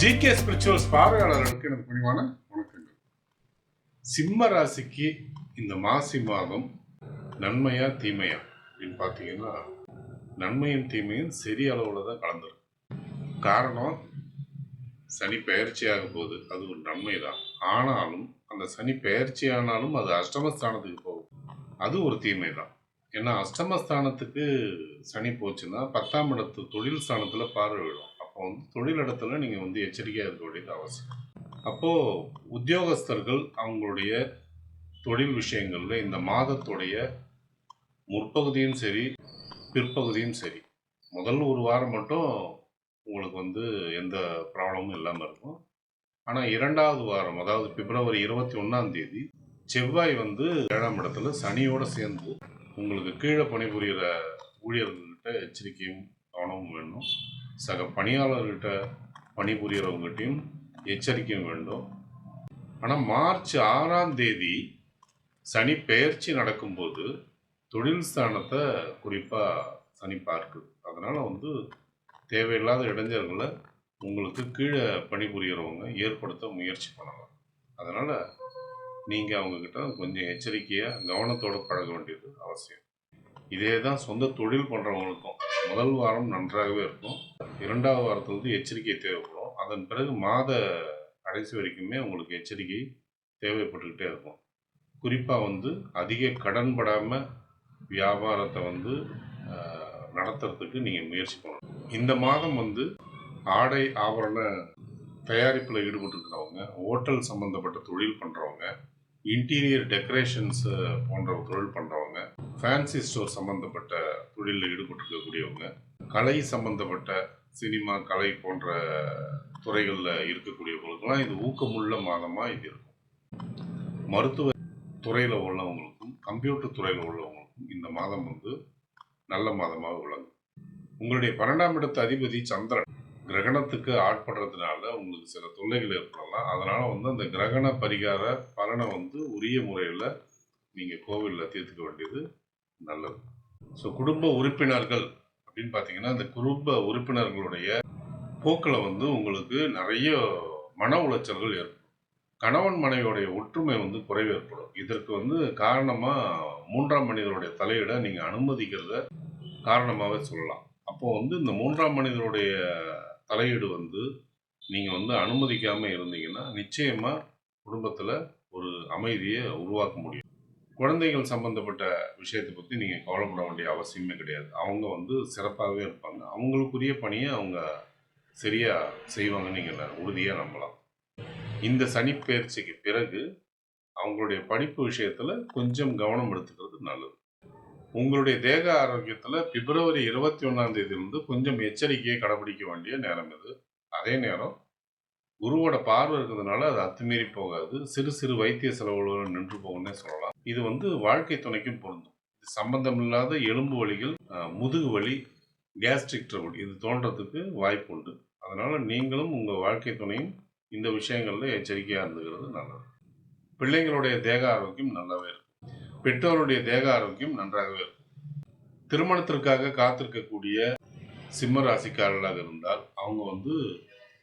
GK spirituals பார்வையாளர்களுக்கு எனக்கு பணிவான வணக்கங்கள். சிம்ம ராசிக்கு இந்த மாசி மாதம் நன்மையா தீமையா அப்படின்னு பார்த்தீங்கன்னா நன்மையும் தீமையும் சரிய அளவில் தான் கலந்துரும். காரணம் சனி பெயர்ச்சியாக போகுது அது ஒரு நன்மை தான். ஆனாலும் அந்த சனி பெயர்ச்சி ஆனாலும் அது அஷ்டமஸ்தானத்துக்கு போகும். அது ஒரு தீமை தான். ஏன்னா அஷ்டமஸ்தானத்துக்கு சனி போச்சுன்னா பத்தாம் இடத்து தொழில் ஸ்தானத்தில் பார்வை விடும் அப்போ வந்து தொழிலிடத்தில் நீங்கள் வந்து எச்சரிக்கையாக இருக்க வேண்டியது அவசியம். அப்போது உத்தியோகஸ்தர்கள் அவங்களுடைய தொழில் விஷயங்களில் இந்த மாதத்துடைய முற்பகுதியும் சரி பிற்பகுதியும் சரி முதல் ஒரு வாரம் மட்டும் உங்களுக்கு வந்து எந்த ப்ராப்ளமும் இல்லாமல் இருக்கும். ஆனால் இரண்டாவது வாரம் அதாவது பிப்ரவரி இருபத்தி ஒன்றாம் தேதி செவ்வாய் வந்து ஏழாம் இடத்துல சனியோடு சேர்ந்து உங்களுக்கு கீழே பணிபுரிகிற ஊழியர்கள்கிட்ட எச்சரிக்கையும் கவனமும் வேணும். சக பணியாளர்கிட்ட பணிபுரியறவங்ககிட்டையும் எச்சரிக்கையும் வேண்டும். ஆனால் மார்ச் ஆறாம் தேதி சனி பெயர்ச்சி நடக்கும்போது தொழில் ஸ்தானத்தை குறிப்பாக சனி பார்க்குது அதனால் வந்து தேவையில்லாத இடைஞ்சல்களை உங்களுக்கு கீழே பணிபுரியறவங்க ஏற்படுத்த முயற்சி பண்ணலாம். அதனால் நீங்கள் அவங்கக்கிட்ட கொஞ்சம் எச்சரிக்கையாக கவனத்தோடு பழக வேண்டியது அவசியம். இதே தான் சொந்த தொழில் பண்ணுறவங்களுக்கும் முதல் வாரம் நன்றாகவே இருக்கும். இரண்டாவது வாரத்தில் வந்து எச்சரிக்கை தேவைப்படும். அதன் பிறகு மாத கடைசி வரைக்குமே உங்களுக்கு எச்சரிக்கை தேவைப்பட்டுக்கிட்டே இருக்கும். குறிப்பாக வந்து அதிக கடன் படாமல் வியாபாரத்தை வந்து நடத்துறதுக்கு நீங்கள் முயற்சி பண்ணணும். இந்த மாதம் வந்து ஆடை ஆபரண தயாரிப்பில் ஈடுபட்டுருக்கிறவங்க ஹோட்டல் சம்மந்தப்பட்ட தொழில் பண்ணுறவங்க இன்டீரியர் டெக்கரேஷன்ஸு போன்ற தொழில் பண்ணுறவங்க ஃபேன்சி ஸ்டோர் சம்மந்தப்பட்ட தொழிலில் ஈடுபட்டிருக்கக்கூடியவங்க கலை சம்மந்தப்பட்ட சினிமா கலை போன்ற துறைகளில் இருக்கக்கூடியவங்களுக்கெல்லாம் இது ஊக்கமுள்ள மாதமாக இது இருக்கும். மருத்துவ துறையில் உள்ளவங்களுக்கும் கம்ப்யூட்டர் துறையில் உள்ளவங்களுக்கும் இந்த மாதம் வந்து நல்ல மாதமாக விளங்கும். உங்களுடைய பன்னெண்டாம் இடத்து அதிபதி சந்திரன் கிரகணத்துக்கு ஆட்படுறதுனால உங்களுக்கு சில தொல்லைகள் ஏற்படலாம். அதனால் வந்து அந்த கிரகண பரிகார பலனை வந்து உரிய முறையில் நீங்கள் கோவிலில் தீர்த்துக்க வேண்டியது நல்லது. ஸோ குடும்ப உறுப்பினர்கள் அப்படின்னு பார்த்தீங்கன்னா இந்த குடும்ப உறுப்பினர்களுடைய போக்கில் வந்து உங்களுக்கு நிறைய மன உளைச்சல்கள் ஏற்படும். கணவன் மனைவியோடைய ஒற்றுமை வந்து குறைவு ஏற்படும். இதற்கு வந்து காரணமாக மூன்றாம் மனிதருடைய தலையிட நீங்கள் அனுமதிக்கிறத காரணமாகவே சொல்லலாம். அப்போ வந்து இந்த மூன்றாம் மனிதருடைய தலையீடு வந்து நீங்கள் வந்து அனுமதிக்காமல் இருந்தீங்கன்னா நிச்சயமாக குடும்பத்தில் ஒரு அமைதியை உருவாக்க முடியும். குழந்தைகள் சம்பந்தப்பட்ட விஷயத்தை பற்றி நீங்கள் கவலைப்பட வேண்டிய அவசியமே கிடையாது. அவங்க வந்து சிறப்பாகவே இருப்பாங்க. அவங்களுக்குரிய பணியை அவங்க சரியாக செய்வாங்கன்னு நீங்கள் உறுதியாக நம்பலாம். இந்த சனிப்பெயர்ச்சிக்கு பிறகு அவங்களுடைய படிப்பு விஷயத்தில் கொஞ்சம் கவனம் எடுத்துக்கிறது நல்லது. உங்களுடைய தேக ஆரோக்கியத்தில் பிப்ரவரி இருபத்தி ஒன்றாம் தேதியிலிருந்து கொஞ்சம் எச்சரிக்கையை கடைபிடிக்க வேண்டிய நேரம் இது. அதே நேரம் குருவோட பார்வை இருக்கிறதுனால அது அத்துமீறி போகாது. சிறு சிறு வைத்திய செலவுகளுடன் நின்று போகும்னே சொல்லலாம். இது வந்து வாழ்க்கை துணைக்கும் பொருந்தும். சம்பந்தம் இல்லாத எலும்பு வலிகள் முதுகு வலி கேஸ்ட்ரிக் ட்ரபுள் இது தோன்றதுக்கு வாய்ப்பு உண்டு. அதனால நீங்களும் உங்கள் வாழ்க்கை துணையும் இந்த விஷயங்களில் எச்சரிக்கையாக இருந்துக்கிறது நல்லது. பிள்ளைங்களுடைய தேக ஆரோக்கியம் நல்லாவே இருக்கும். பெற்றோருடைய தேக ஆரோக்கியம் நன்றாகவே இருக்கும். திருமணத்திற்காக காத்திருக்கக்கூடிய சிம்ம ராசிக்காரர்களாக இருந்தால் அவங்க வந்து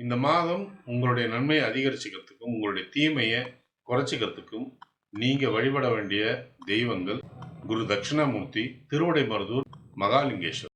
இந்த மாதம் உங்களுடைய நன்மையை அதிகரிச்சுக்கிறதுக்கும் உங்களுடைய தீமையை குறைச்சிக்கிறதுக்கும் நீங்கள் வழிபட வேண்டிய தெய்வங்கள் குரு தட்சிணாமூர்த்தி திருவடை மருதூர் மகாலிங்கேஸ்வர்